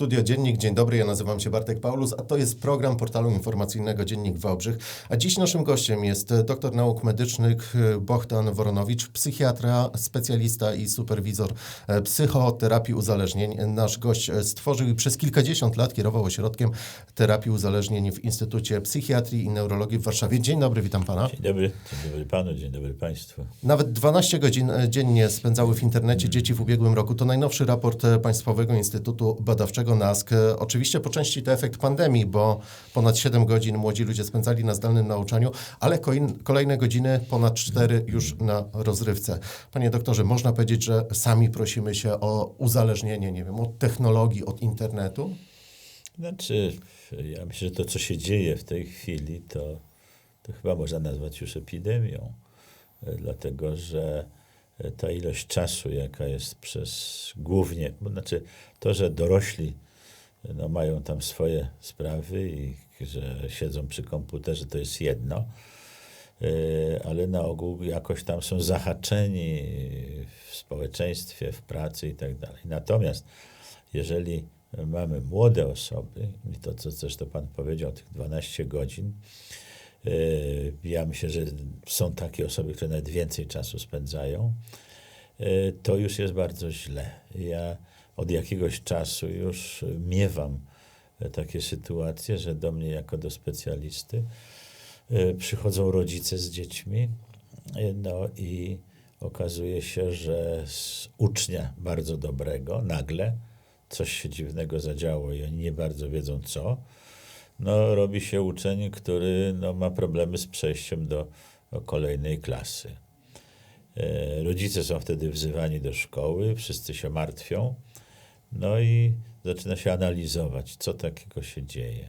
Studio Dziennik, dzień dobry, ja nazywam się Bartek Paulus, a to jest program portalu informacyjnego Dziennik Wałbrzych. A dziś naszym gościem jest doktor nauk medycznych Bohdan Woronowicz, psychiatra, specjalista i superwizor psychoterapii uzależnień. Nasz gość stworzył i przez kilkadziesiąt lat kierował ośrodkiem terapii uzależnień w Instytucie Psychiatrii i Neurologii w Warszawie. Dzień dobry, witam pana. Dzień dobry, dzień dobry panu, dzień dobry państwu. Nawet 12 godzin e, dziennie spędzały w internecie dzieci w ubiegłym roku. To najnowszy raport e, Państwowego Instytutu Badawczego NASK. E, Oczywiście po części to efekt pandemii, bo ponad 7 godzin młodzi ludzie spędzali na zdalnym nauczaniu, ale kolejne godziny, ponad 4 już na rozrywce. Panie doktorze, można powiedzieć, że sami prosimy się o uzależnienie, nie wiem, od technologii, od internetu? Znaczy, ja myślę, że to, co się dzieje w tej chwili, to, to chyba można nazwać już epidemią, E, dlatego że e, ta ilość czasu, jaka jest przez głównie, bo znaczy to, że dorośli no, mają tam swoje sprawy i że siedzą przy komputerze, to jest jedno, E, ale na ogół jakoś tam są zahaczeni w społeczeństwie, w pracy i tak dalej. Natomiast jeżeli mamy młode osoby, i to co zresztą Pan powiedział, tych 12 godzin, e, ja myślę, że są takie osoby, które nawet więcej czasu spędzają, e, to już jest bardzo źle. Ja od jakiegoś czasu już miewam takie sytuacje, że do mnie jako do specjalisty e, przychodzą rodzice z dziećmi, e, no i okazuje się, że z ucznia bardzo dobrego nagle coś się dziwnego zadziało i oni nie bardzo wiedzą co, no robi się uczeń, który no, ma problemy z przejściem do, do kolejnej klasy. E, rodzice są wtedy wzywani do szkoły, wszyscy się martwią, no i zaczyna się analizować, co takiego się dzieje.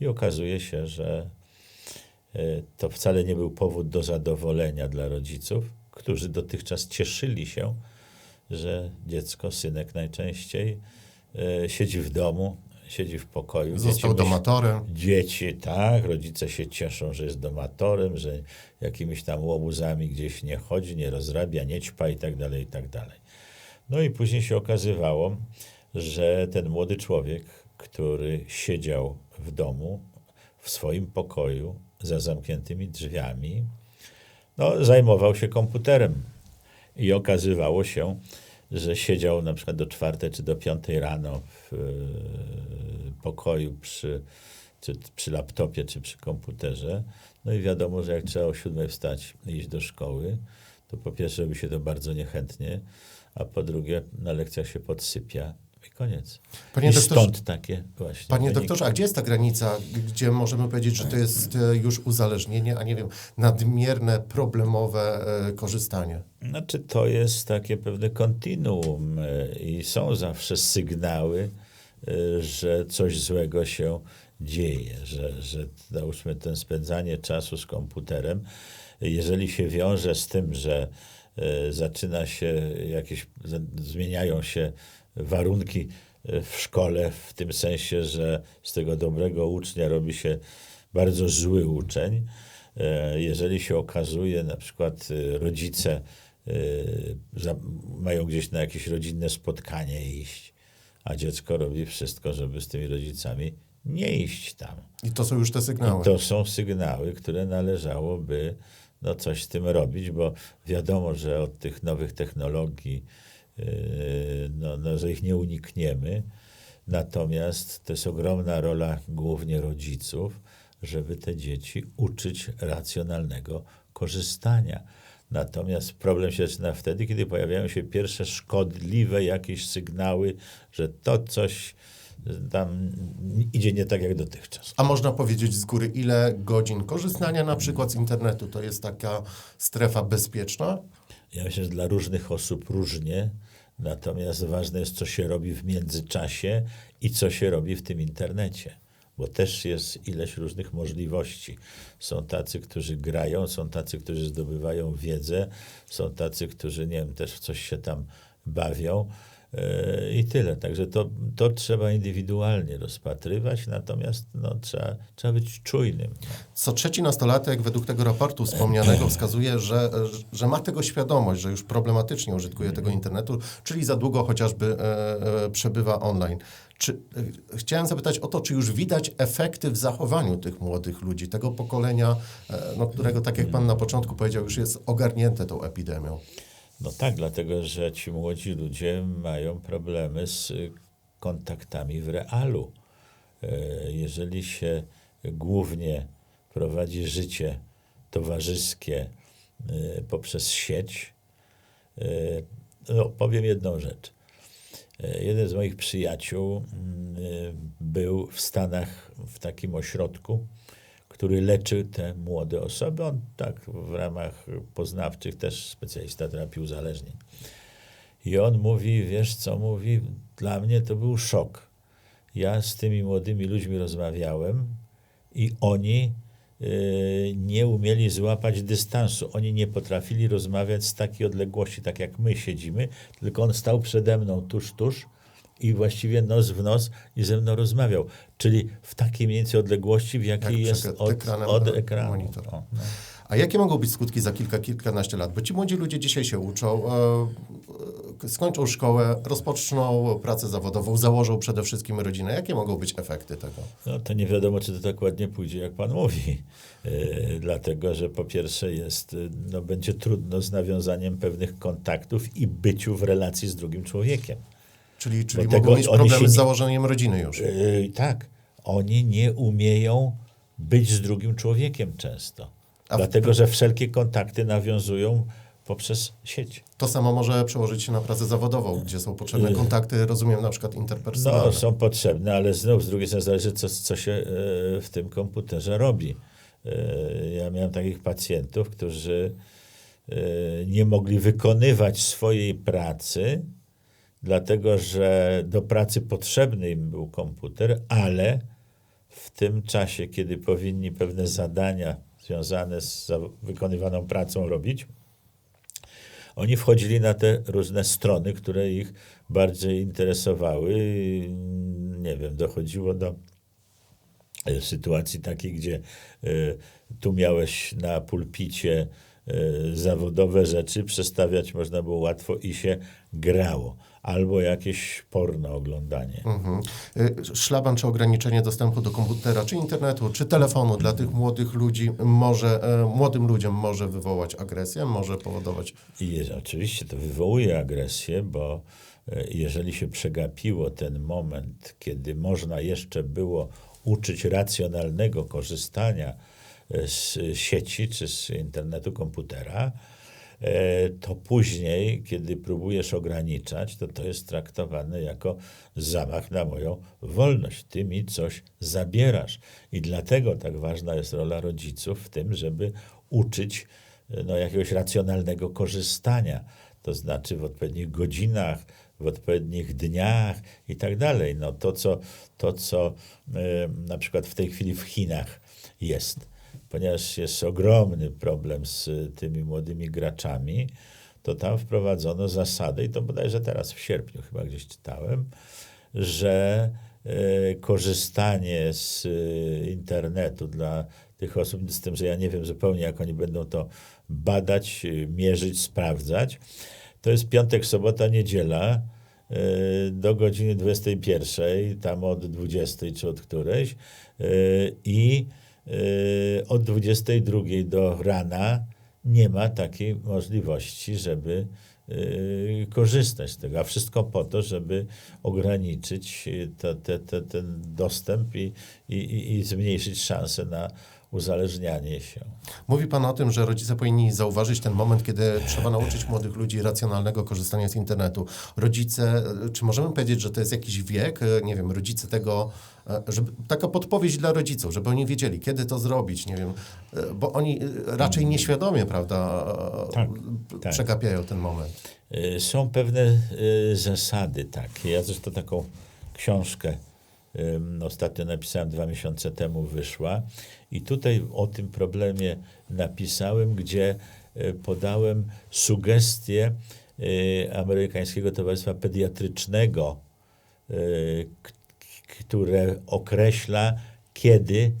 I okazuje się, że e, to wcale nie był powód do zadowolenia dla rodziców, którzy dotychczas cieszyli się, że dziecko, synek najczęściej, e, siedzi w domu, siedzi w pokoju. Został Dzieci domatorem. Dzieci, tak, rodzice się cieszą, że jest domatorem, że jakimiś tam łobuzami gdzieś nie chodzi, nie rozrabia, nie ćpa i tak dalej, i tak dalej. No i później się okazywało, że ten młody człowiek, który siedział w domu, w swoim pokoju, za zamkniętymi drzwiami, no, zajmował się komputerem. I okazywało się, że siedział na przykład do czwartej czy do piątej rano w e, pokoju przy, czy przy laptopie, czy przy komputerze. No i wiadomo, że jak trzeba o siódmej wstać i iść do szkoły, to po pierwsze robi się to bardzo niechętnie, a po drugie na lekcjach się podsypia i koniec. Panie I doktorze- stąd takie właśnie Panie wyniki. doktorze, a gdzie jest ta granica, gdzie możemy powiedzieć, że to jest e, już uzależnienie, a nie wiem, nadmierne, problemowe e, korzystanie? Znaczy, to jest takie pewne kontinuum e, i są zawsze sygnały, że coś złego się dzieje, że, że załóżmy ten spędzanie czasu z komputerem, jeżeli się wiąże z tym, że zaczyna się jakieś, zmieniają się warunki e, w szkole, w tym sensie, że z tego dobrego ucznia robi się bardzo zły uczeń. E, Jeżeli się okazuje, na przykład e, rodzice mają gdzieś na jakieś rodzinne spotkanie iść, a dziecko robi wszystko, żeby z tymi rodzicami nie iść tam. I to są już te sygnały. To są sygnały, które należałoby no, coś z tym robić, bo wiadomo, że od tych nowych technologii, no, no, że ich nie unikniemy. Natomiast to jest ogromna rola głównie rodziców, żeby te dzieci uczyć racjonalnego korzystania. Natomiast problem się zaczyna wtedy, kiedy pojawiają się pierwsze szkodliwe jakieś sygnały, że to coś tam idzie nie tak jak dotychczas. A można powiedzieć z góry, ile godzin korzystania na przykład z internetu to jest taka strefa bezpieczna? Ja myślę, że dla różnych osób różnie, natomiast ważne jest, co się robi w międzyczasie i co się robi w tym internecie, bo też jest ileś różnych możliwości. Są tacy, którzy grają, są tacy, którzy zdobywają wiedzę, są tacy, którzy, nie wiem, też w coś się tam bawią. E, I tyle. Także to, to trzeba indywidualnie rozpatrywać, natomiast no, trzeba, trzeba być czujnym. Co trzeci nastolatek według tego raportu wspomnianego wskazuje, że, że ma tego świadomość, że już problematycznie użytkuje tego internetu, czyli za długo chociażby e, e, przebywa online. Czy, e, chciałem zapytać o to, czy już widać efekty w zachowaniu tych młodych ludzi, tego pokolenia, e, no, którego, tak jak Pan na początku powiedział, już jest ogarnięte tą epidemią. No tak, dlatego że ci młodzi ludzie mają problemy z kontaktami w realu. E, Jeżeli się głównie prowadzi życie towarzyskie y, poprzez sieć, y, no, powiem jedną rzecz. E, Jeden z moich przyjaciół mm, był w Stanach w takim ośrodku, który leczy te młode osoby. On tak w ramach poznawczych też specjalista terapii uzależnień. I on mówi, wiesz co mówi, dla mnie to był szok. Ja z tymi młodymi ludźmi rozmawiałem i oni y, nie umieli złapać dystansu. Oni nie potrafili rozmawiać z takiej odległości, tak jak my siedzimy, tylko on stał przede mną tuż, tuż i właściwie nos w nos i ze mną rozmawiał. Czyli w takiej mniej więcej odległości, w jakiej Jak jest od, ekranem od ekranu. O, no. A jakie mogą być skutki za kilka, kilkanaście lat? Bo ci młodzi ludzie dzisiaj się uczą, e, skończą szkołę, rozpoczną pracę zawodową, założą przede wszystkim rodzinę. Jakie mogą być efekty tego? No to nie wiadomo, czy to tak ładnie pójdzie, jak pan mówi. E, dlatego, że po pierwsze jest, no będzie trudno z nawiązaniem pewnych kontaktów i byciu w relacji z drugim człowiekiem. Czyli, czyli tego mogą mieć oni problemy się z nie- założeniem rodziny już. E, tak, oni nie umieją być z drugim człowiekiem często. A w- dlatego, że wszelkie kontakty nawiązują poprzez sieć. To samo może przełożyć się na pracę zawodową, gdzie są potrzebne kontakty, rozumiem, na przykład interpersonalne. No, są potrzebne, ale znów z drugiej strony zależy, co, co się e, w tym komputerze robi. E, Ja miałem takich pacjentów, którzy nie mogli wykonywać swojej pracy, dlatego że do pracy potrzebny im był komputer, ale w tym czasie, kiedy powinni pewne zadania związane z wykonywaną pracą robić, oni wchodzili na te różne strony, które ich bardziej interesowały. Nie wiem, dochodziło do e, sytuacji takiej, gdzie e, tu miałeś na pulpicie zawodowe rzeczy, przestawiać można było łatwo i się grało. Albo jakieś porno oglądanie. Mhm. Y, Szlaban czy ograniczenie dostępu do komputera, czy internetu, czy telefonu dla tych młodych ludzi może, e, młodym ludziom może wywołać agresję, może powodować... I jest, oczywiście to wywołuje agresję, bo e, jeżeli się przegapiło ten moment, kiedy można jeszcze było uczyć racjonalnego korzystania z sieci czy z internetu komputera, e, to później, kiedy próbujesz ograniczać, to to jest traktowane jako zamach na moją wolność. Ty mi coś zabierasz. I dlatego tak ważna jest rola rodziców w tym, żeby uczyć e, no, jakiegoś racjonalnego korzystania. To znaczy w odpowiednich godzinach, w odpowiednich dniach i tak dalej. No to, co, to, co e, na przykład w tej chwili w Chinach jest, ponieważ jest ogromny problem z tymi młodymi graczami, to tam wprowadzono zasadę, i to bodajże teraz w sierpniu chyba gdzieś czytałem, że e, korzystanie z e, internetu dla tych osób, z tym, że ja nie wiem zupełnie, jak oni będą to badać, e, mierzyć, sprawdzać, to jest piątek, sobota, niedziela do godziny 21, tam od 20 czy od którejś i od 22 do rana nie ma takiej możliwości, żeby y, korzystać z tego, a wszystko po to, żeby ograniczyć y, te, te, te, ten dostęp i, i- i zmniejszyć szanse na uzależnianie się. Mówi Pan o tym, że rodzice powinni zauważyć ten moment, kiedy trzeba nauczyć młodych ludzi racjonalnego korzystania z internetu. Rodzice, czy możemy powiedzieć, że to jest jakiś wiek, nie wiem, rodzice tego, e, żeby, taka podpowiedź dla rodziców, żeby oni wiedzieli, kiedy to zrobić, nie wiem, e, bo oni e, raczej nieświadomie, prawda, Tak, p- tak. przegapiają ten moment. Są pewne zasady takie. Ja zresztą taką książkę ostatnio napisałem, dwa miesiące temu wyszła. I tutaj o tym problemie napisałem, gdzie y, podałem sugestie y, Amerykańskiego Towarzystwa Pediatrycznego, y, które określa, kiedy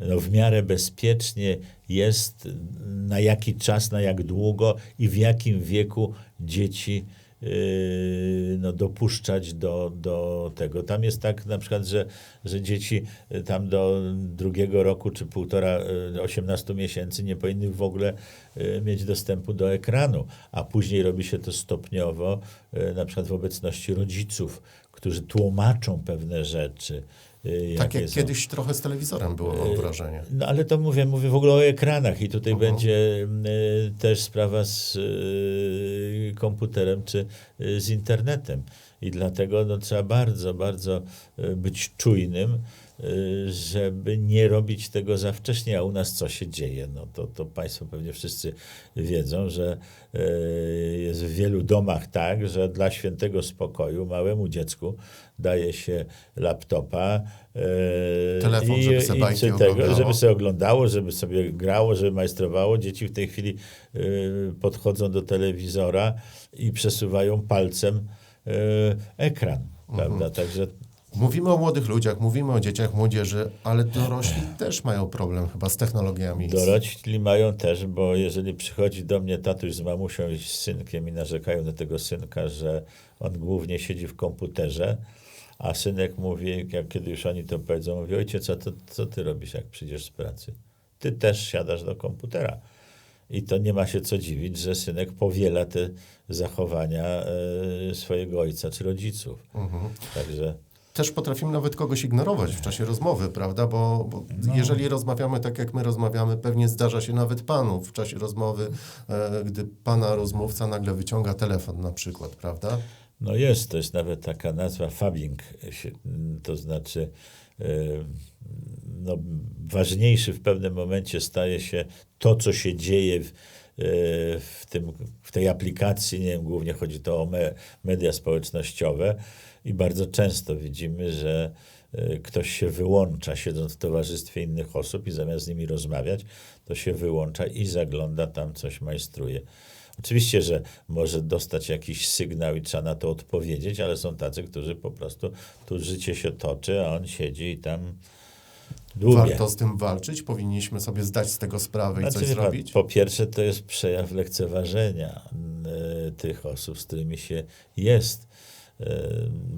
no, w miarę bezpiecznie jest, na jaki czas, na jak długo i w jakim wieku dzieci no, dopuszczać do, do tego. Tam jest tak na przykład, że, że dzieci y, tam do drugiego roku czy półtora, y, 18 miesięcy nie powinny w ogóle y, mieć dostępu do ekranu, a później robi się to stopniowo, y, na przykład w obecności rodziców, którzy tłumaczą pewne rzeczy. Y, Tak jak są. kiedyś trochę z telewizorem było, mam wrażenie. No ale to mówię, mówię w ogóle o ekranach i tutaj Mhm. będzie y, też sprawa z y, komputerem czy y, z internetem. I dlatego no, trzeba bardzo, bardzo y, być czujnym, y, żeby nie robić tego za wcześnie, a u nas co się dzieje? No to, to Państwo pewnie wszyscy wiedzą, że y, jest w wielu domach tak, że dla świętego spokoju małemu dziecku daje się laptopa y, Telefon, i, żeby se i czy tego, oglądało. żeby sobie oglądało, żeby sobie grało, żeby majstrowało. Dzieci w tej chwili y, podchodzą do telewizora i przesuwają palcem y, ekran, Mhm. prawda? Także Mówimy o młodych ludziach, mówimy o dzieciach, młodzieży, ale dorośli też mają problem chyba z technologiami. dorośli mają też, bo jeżeli przychodzi do mnie tatuś z mamusią i z synkiem i narzekają na tego synka, że on głównie siedzi w komputerze, a synek mówi, jak kiedy już oni to powiedzą, mówi, ojciec, co, to, co ty robisz, jak przyjdziesz z pracy? Ty też siadasz do komputera. I to nie ma się co dziwić, że synek powiela te zachowania e, swojego ojca czy rodziców. Mhm. Także Też potrafimy nawet kogoś ignorować w czasie rozmowy, prawda? Bo, bo jeżeli rozmawiamy tak, jak my rozmawiamy, pewnie zdarza się nawet panu w czasie rozmowy, e, gdy pana rozmówca nagle wyciąga telefon na przykład, prawda? No jest, to jest nawet taka nazwa fabbing, to znaczy e, no, ważniejszy w pewnym momencie staje się to, co się dzieje w, e, w, tym, w tej aplikacji, nie wiem, głównie chodzi to o me, media społecznościowe i bardzo często widzimy, że e, ktoś się wyłącza, siedząc w towarzystwie innych osób i zamiast z nimi rozmawiać, to się wyłącza i zagląda tam, coś majstruje. Oczywiście, że może dostać jakiś sygnał i trzeba na to odpowiedzieć, ale są tacy, którzy po prostu tu życie się toczy, a on siedzi i tam dłubie. Warto z tym walczyć, powinniśmy sobie zdać z tego sprawę i Znaczy, coś wie pan, zrobić. Po pierwsze, to jest przejaw lekceważenia y, tych osób, z którymi się jest.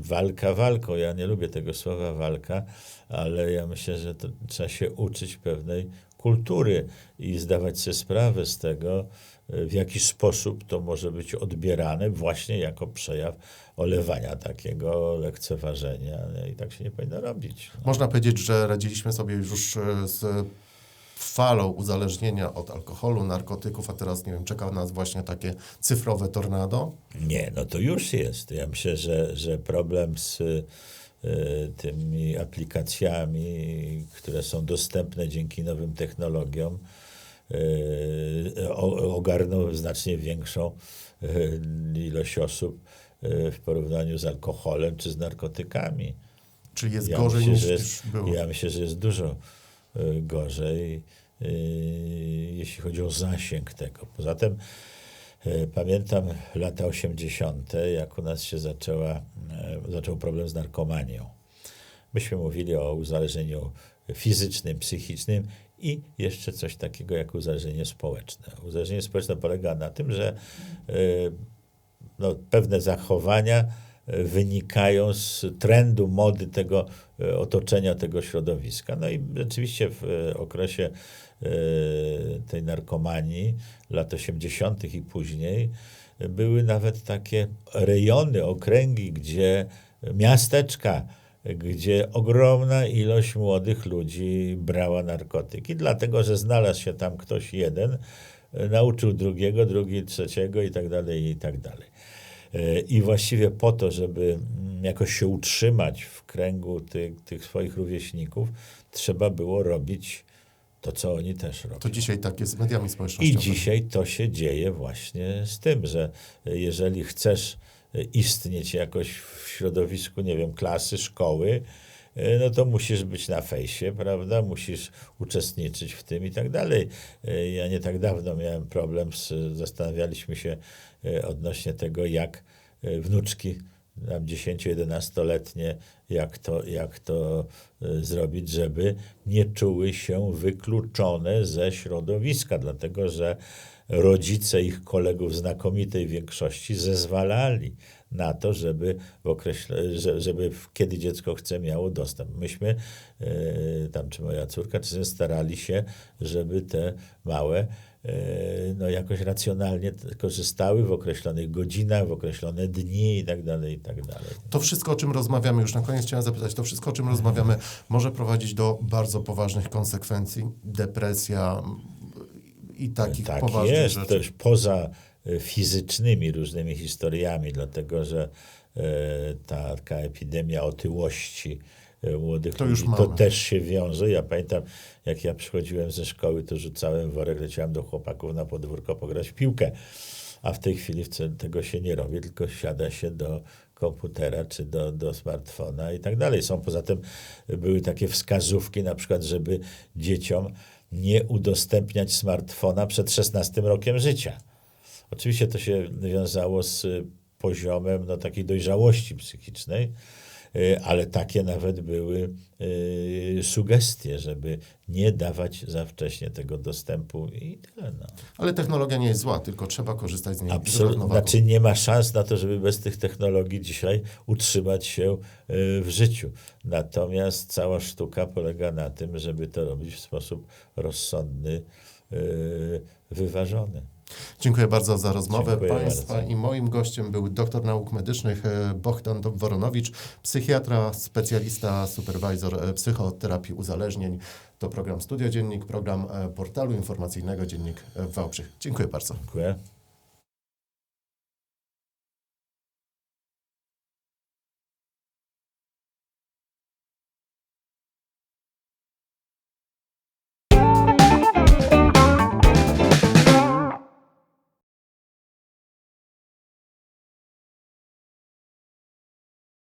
Walka walką. Ja nie lubię tego słowa walka, ale ja myślę, że trzeba się uczyć pewnej kultury i zdawać sobie sprawę z tego, y, w jaki sposób to może być odbierane właśnie jako przejaw olewania takiego lekceważenia. I tak się nie powinno robić. No. Można powiedzieć, że radziliśmy sobie już e, z falą uzależnienia od alkoholu, narkotyków, a teraz, nie wiem, czeka nas właśnie takie cyfrowe tornado. Nie, no to już jest. Ja myślę, że, że problem z y, tymi aplikacjami, które są dostępne dzięki nowym technologiom, y, o- ogarnął znacznie większą y, ilość osób y, w porównaniu z alkoholem czy z narkotykami. Czyli jest Ja gorzej myślę, niż, niż było. Ja myślę, że jest dużo gorzej, y, jeśli chodzi o zasięg tego. Poza tym y, pamiętam lata 80., jak u nas się zaczęła, y, zaczął problem z narkomanią. Myśmy mówili o uzależnieniu fizycznym, psychicznym i jeszcze coś takiego jak uzależnienie społeczne. Uzależnienie społeczne polega na tym, że y, no, pewne zachowania wynikają z trendu, mody tego e, otoczenia, tego środowiska. No i rzeczywiście w e, okresie e, tej narkomanii lat 80. i później były nawet takie rejony, okręgi, gdzie miasteczka, gdzie ogromna ilość młodych ludzi brała narkotyki, dlatego że znalazł się tam ktoś jeden, nauczył drugiego, drugi trzeciego i tak dalej, i tak dalej. E, I właściwie po to, żeby mm, jakoś się utrzymać w kręgu tych, tych swoich rówieśników, trzeba było robić to, co oni też robią. To dzisiaj tak jest z mediami I społecznościowymi. dzisiaj to się dzieje właśnie z tym, że e, jeżeli chcesz e, istnieć jakoś w środowisku, nie wiem, klasy, szkoły, no to musisz być na fejsie, prawda? Musisz uczestniczyć w tym i tak dalej. E, Ja nie tak dawno miałem problem, z, zastanawialiśmy się e, odnośnie tego, jak e, wnuczki tam 10-11-letnie, jak to, jak to e, zrobić, żeby nie czuły się wykluczone ze środowiska, dlatego że rodzice ich kolegów w znakomitej większości zezwalali na to, żeby, w określe, że- żeby kiedy dziecko chce miało dostęp. Myśmy, e, tam czy moja córka, czy syn starali się, żeby te małe e, no jakoś racjonalnie korzystały w określonych godzinach, w określone dni i tak dalej, i tak dalej. To wszystko, o czym rozmawiamy, już na koniec chciałem zapytać, to wszystko, o czym rozmawiamy, może prowadzić do bardzo poważnych konsekwencji, depresja i takich tak poważnych jest, rzeczy. też poza fizycznymi różnymi historiami, dlatego że e, ta taka epidemia otyłości e, młodych To ludzi, to też się wiąże. Ja pamiętam, jak ja przychodziłem ze szkoły, to rzucałem worek, leciałem do chłopaków na podwórko pograć w piłkę. A w tej chwili tego się nie robi, tylko siada się do komputera czy do, do smartfona i tak dalej. Są poza tym były takie wskazówki, na przykład, żeby dzieciom nie udostępniać smartfona przed 16 rokiem życia. Oczywiście to się wiązało z y, poziomem no, takiej dojrzałości psychicznej, y, ale takie nawet były y, sugestie, żeby nie dawać za wcześnie tego dostępu i tyle. No. Ale technologia nie jest zła, tylko trzeba korzystać z niej Absolutnie. Znaczy nie ma szans na to, żeby bez tych technologii dzisiaj utrzymać się w życiu. Natomiast cała sztuka polega na tym, żeby to robić w sposób rozsądny, wyważony. Dziękuję bardzo za rozmowę Dziękuję Państwa bardzo. i moim gościem był doktor nauk medycznych e, Bohdan Woronowicz, psychiatra, specjalista, superwizor e, psychoterapii uzależnień. To program Studio Dziennik, program e, portalu informacyjnego Dziennik Wałbrzych. Dziękuję bardzo. Dziękuję.